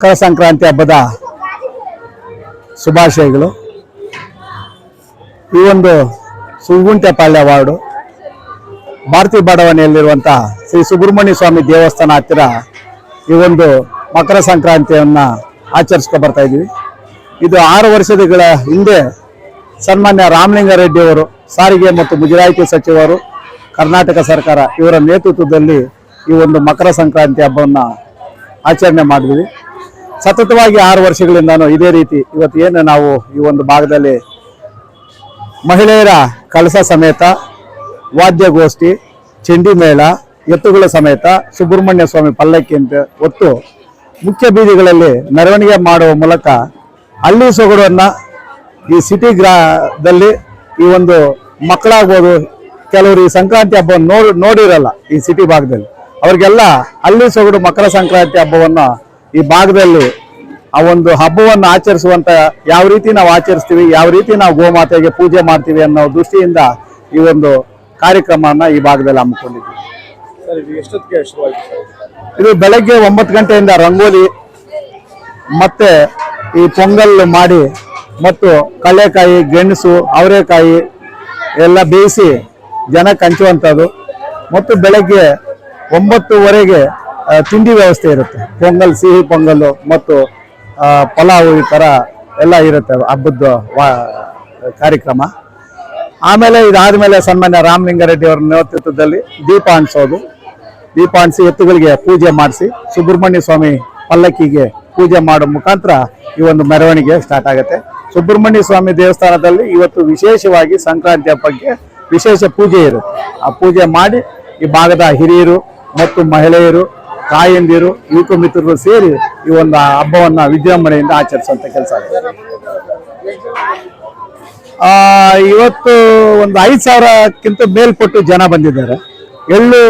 ಮಕರ ಸಂಕ್ರಾಂತಿ ಹಬ್ಬದ ಶುಭಾಶಯಗಳು. ಈ ಒಂದು ಸುಗುಂಟೆಪಾಳ್ಯ ವಾರ್ಡು, ಭಾರತಿ ಬಡಾವಣೆಯಲ್ಲಿರುವಂಥ ಶ್ರೀ ಸುಬ್ರಹ್ಮಣ್ಯ ಸ್ವಾಮಿ ದೇವಸ್ಥಾನ ಹತ್ತಿರ ಈ ಒಂದು ಮಕರ ಸಂಕ್ರಾಂತಿಯನ್ನ ಆಚರಿಸ್ಕೊ ಬರ್ತಾ ಇದ್ದೀವಿ. ಇದು ಆರು ವರ್ಷಗಳ ಹಿಂದೆ ಸನ್ಮಾನ್ಯ ರಾಮಲಿಂಗಾರೆಡ್ಡಿ ಅವರು, ಸಾರಿಗೆ ಮತ್ತು ಮುಜರಾಯಿತಿ ಸಚಿವರು, ಕರ್ನಾಟಕ ಸರ್ಕಾರ ಇವರ ನೇತೃತ್ವದಲ್ಲಿ ಈ ಒಂದು ಮಕರ ಸಂಕ್ರಾಂತಿ ಹಬ್ಬವನ್ನು ಆಚರಣೆ ಮಾಡಿದ್ವಿ. ಸತತವಾಗಿ ಆರು ವರ್ಷಗಳಿಂದ ಇದೇ ರೀತಿ ಇವತ್ತು ಏನು ನಾವು ಈ ಒಂದು ಭಾಗದಲ್ಲಿ ಮಹಿಳೆಯರ ಕಳಸ ಸಮೇತ, ವಾದ್ಯಗೋಷ್ಠಿ, ಚಂಡಿ ಮೇಳ, ಎತ್ತುಗಳ ಸಮೇತ, ಸುಬ್ರಹ್ಮಣ್ಯ ಸ್ವಾಮಿ ಪಲ್ಲಕ್ಕಿ ಅಂತ ಒತ್ತು ಮುಖ್ಯ ಬೀದಿಗಳಲ್ಲಿ ಮೆರವಣಿಗೆ ಮಾಡುವ ಮೂಲಕ ಹಳ್ಳಿ ಸೊಗಡನ್ನು ಈ ಸಿಟಿ ಗ್ರಾದಲ್ಲಿ ಈ ಒಂದು ಮಕ್ಕಳಾಗ್ಬೋದು, ಕೆಲವರು ಈ ಸಂಕ್ರಾಂತಿ ಹಬ್ಬವನ್ನು ನೋಡಿ ನೋಡಿರಲ್ಲ ಈ ಸಿಟಿ ಭಾಗದಲ್ಲಿ. ಅವ್ರಿಗೆಲ್ಲ ಹಳ್ಳಿ ಸೊಗಡು ಮಕರ ಸಂಕ್ರಾಂತಿ ಹಬ್ಬವನ್ನ ಈ ಭಾಗದಲ್ಲಿ ಆ ಒಂದು ಹಬ್ಬವನ್ನು ಆಚರಿಸುವಂತ ಯಾವ ರೀತಿ ನಾವು ಆಚರಿಸ್ತೀವಿ ಯಾವ ರೀತಿ ನಾವು ಗೋಮಾತೆಗೆ ಪೂಜೆ ಮಾಡ್ತೀವಿ ಅನ್ನೋ ದೃಷ್ಟಿಯಿಂದ ಈ ಒಂದು ಕಾರ್ಯಕ್ರಮನ ಈ ಭಾಗದಲ್ಲಿ ಹಮ್ಮಿಕೊಂಡಿದ್ದೀವಿ. ಇದು ಬೆಳಗ್ಗೆ ಒಂಬತ್ತು ಗಂಟೆಯಿಂದ ರಂಗೋಲಿ ಮತ್ತೆ ಈ ಪೊಂಗಲ್ ಮಾಡಿ ಮತ್ತು ಕಳೆಕಾಯಿ ಗೆಣಸು ಅವರೆಕಾಯಿ ಎಲ್ಲ ಬೇಯಿಸಿ ಜನಕ್ಕೆ ಹಂಚುವಂಥದ್ದು ಮತ್ತು ಬೆಳಗ್ಗೆ ಒಂಬತ್ತುವರೆಗೆ ತಿಂಡಿ ವ್ಯವಸ್ಥೆ ಇರುತ್ತೆ. ಪೊಂಗಲ್, ಸಿಹಿ ಪೊಂಗಲ್ಲು ಮತ್ತು ಪಲಾವು ಈ ಥರ ಎಲ್ಲ ಇರುತ್ತೆ ಹಬ್ಬದ ಕಾರ್ಯಕ್ರಮ. ಆಮೇಲೆ ಇದಾದ ಮೇಲೆ ಸನ್ಮಾನ್ಯ ರಾಮಲಿಂಗಾರೆಡ್ಡಿ ಅವರ ನೇತೃತ್ವದಲ್ಲಿ ದೀಪ ಅಣಿಸೋದು ದೀಪ ಅಣಿಸಿ ಎತ್ತುಗಳಿಗೆ ಪೂಜೆ ಮಾಡಿಸಿ ಸುಬ್ರಹ್ಮಣ್ಯ ಸ್ವಾಮಿ ಪಲ್ಲಕ್ಕಿಗೆ ಪೂಜೆ ಮಾಡೋ ಮುಖಾಂತರ ಈ ಒಂದು ಮೆರವಣಿಗೆ ಸ್ಟಾರ್ಟ್ ಆಗುತ್ತೆ. ಸುಬ್ರಹ್ಮಣ್ಯ ಸ್ವಾಮಿ ದೇವಸ್ಥಾನದಲ್ಲಿ ಇವತ್ತು ವಿಶೇಷವಾಗಿ ಸಂಕ್ರಾಂತಿ ಹಬ್ಬಕ್ಕೆ ವಿಶೇಷ ಪೂಜೆ ಇರುತ್ತೆ. ಆ ಪೂಜೆ ಮಾಡಿ ಈ ಭಾಗದ ಹಿರಿಯರು ಮತ್ತು ಮಹಿಳೆಯರು ತಾಯಂದಿರು ಯುವಕ ಮಿತ್ರರು ಸೇರಿ ಈ ಒಂದು ಹಬ್ಬವನ್ನ ವಿಜೃಂಭಣೆಯಿಂದ ಆಚರಿಸುವಂತ ಕೆಲಸ ಆಗಿದೆ. ಆ, ಇವತ್ತು ಒಂದು ಐದು ಸಾವಿರಕ್ಕಿಂತ ಮೇಲ್ಪಟ್ಟು ಜನ ಬಂದಿದ್ದಾರೆ. ಎಳ್ಳು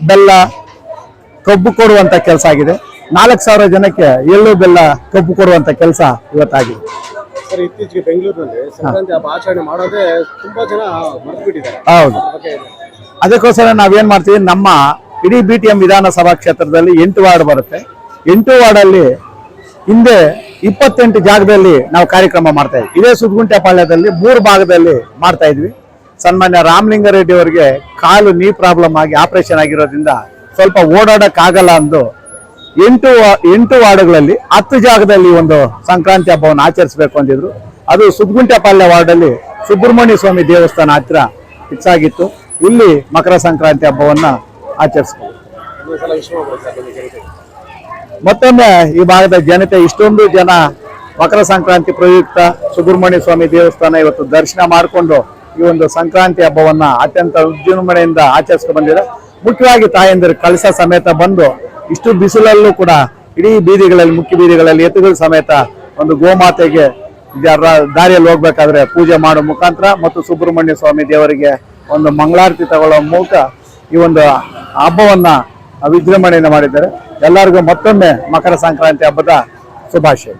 ಬೆಲ್ಲ ಕಬ್ಬು ಕೊಡುವಂತ ಕೆಲಸ ಆಗಿದೆ. ನಾಲ್ಕು ಸಾವಿರ ಜನಕ್ಕೆ ಎಳ್ಳು ಬೆಲ್ಲ ಕಬ್ಬು ಕೊಡುವಂತ ಕೆಲಸ ಇವತ್ತಾಗಿದೆ. ಇತ್ತೀಚೆಗೆ ಬೆಂಗಳೂರಿನಲ್ಲಿ ಸಂಕ್ರಾಂತಿ ಹಬ್ಬ ಆಚರಣೆ ಮಾಡೋದೇ ತುಂಬಾ ಜನ ಮರೆತು ಬಿಟ್ಟಿದ್ದಾರೆ ಹೌದು ಅದಕ್ಕೋಸ್ಕರ ನಾವೇನ್ ಮಾಡ್ತೀವಿ ನಮ್ಮ ಇಡೀ ಬಿ ಟಿ ಎಂ ವಿಧಾನಸಭಾ ಕ್ಷೇತ್ರದಲ್ಲಿ ಎಂಟು ವಾರ್ಡ್ ಬರುತ್ತೆ. ಎಂಟು ವಾರ್ಡಲ್ಲಿ ಹಿಂದೆ ಇಪ್ಪತ್ತೆಂಟು ಜಾಗದಲ್ಲಿ ನಾವು ಕಾರ್ಯಕ್ರಮ ಮಾಡ್ತಾ ಇದ್ವಿ. ಇದೇ ಸುದ್ಗುಂಟೆಪಾಳ್ಯದಲ್ಲಿ ಮೂರು ಭಾಗದಲ್ಲಿ ಮಾಡ್ತಾ ಇದ್ವಿ. ಸನ್ಮಾನ್ಯ ರಾಮಲಿಂಗಾರೆಡ್ಡಿ ಅವರಿಗೆ ಕಾಲು ನೀ ಪ್ರಾಬ್ಲಮ್ ಆಗಿ ಆಪರೇಷನ್ ಆಗಿರೋದ್ರಿಂದ ಸ್ವಲ್ಪ ಓಡಾಡೋಕ್ಕಾಗಲ್ಲ ಅಂದು ಎಂಟು ಎಂಟು ವಾರ್ಡ್ಗಳಲ್ಲಿ ಹತ್ತು ಜಾಗದಲ್ಲಿ ಒಂದು ಸಂಕ್ರಾಂತಿ ಹಬ್ಬವನ್ನು ಆಚರಿಸಬೇಕು ಅಂದಿದ್ರು. ಅದು ಸುದ್ಗುಂಟೆಪಾಳ್ಯ ವಾರ್ಡಲ್ಲಿ ಸುಬ್ರಹ್ಮಣ್ಯ ಸ್ವಾಮಿ ದೇವಸ್ಥಾನ ಹತ್ರ ಹೆಚ್ಚಾಗಿತ್ತು ಇಲ್ಲಿ ಮಕರ ಸಂಕ್ರಾಂತಿ ಹಬ್ಬವನ್ನ ಜನತೆ. ಮತ್ತೊಮ್ಮೆ ಈ ಭಾಗದ ಜನತೆ ಇಷ್ಟೊಂದು ಜನ ಮಕರ ಸಂಕ್ರಾಂತಿ ಪ್ರಯುಕ್ತ ಸುಬ್ರಹ್ಮಣ್ಯ ಸ್ವಾಮಿ ದೇವಸ್ಥಾನ ಇವತ್ತು ದರ್ಶನ ಮಾಡಿಕೊಂಡು ಈ ಒಂದು ಸಂಕ್ರಾಂತಿ ಹಬ್ಬವನ್ನ ಅತ್ಯಂತ ವಿಜೃಂಭಣೆಯಿಂದ ಆಚರಿಸ್ಕೊಂಡು ಬಂದಿದೆ ಮುಖ್ಯವಾಗಿ ತಾಯಂದಿರು ಕಳಸ ಸಮೇತ ಬಂದು ಇಷ್ಟು ಬಿಸಿಲಲ್ಲೂ ಕೂಡ ಇಡೀ ಬೀದಿಗಳಲ್ಲಿ ಮುಖ್ಯ ಬೀದಿಗಳಲ್ಲಿ ಎತ್ತುಗಳ ಸಮೇತ ಒಂದು ಗೋಮಾತೆಗೆ ದಾರಿಯಲ್ಲಿ ಹೋಗ್ಬೇಕಾದ್ರೆ ಪೂಜೆ ಮಾಡೋ ಮುಖಾಂತರ ಮತ್ತು ಸುಬ್ರಹ್ಮಣ್ಯ ಸ್ವಾಮಿ ದೇವರಿಗೆ ಒಂದು ಮಂಗಳಾರತಿ ತಗೊಳ್ಳೋ ಮೂಲಕ ಈ ಒಂದು ಹಬ್ಬವನ್ನ ವಿಜೃಂಭಣೆಯನ್ನು ಮಾಡಿದ್ದಾರೆ. ಎಲ್ಲರಿಗೂ ಮತ್ತೊಮ್ಮೆ ಮಕರ ಸಂಕ್ರಾಂತಿ ಹಬ್ಬದ ಶುಭಾಶಯ.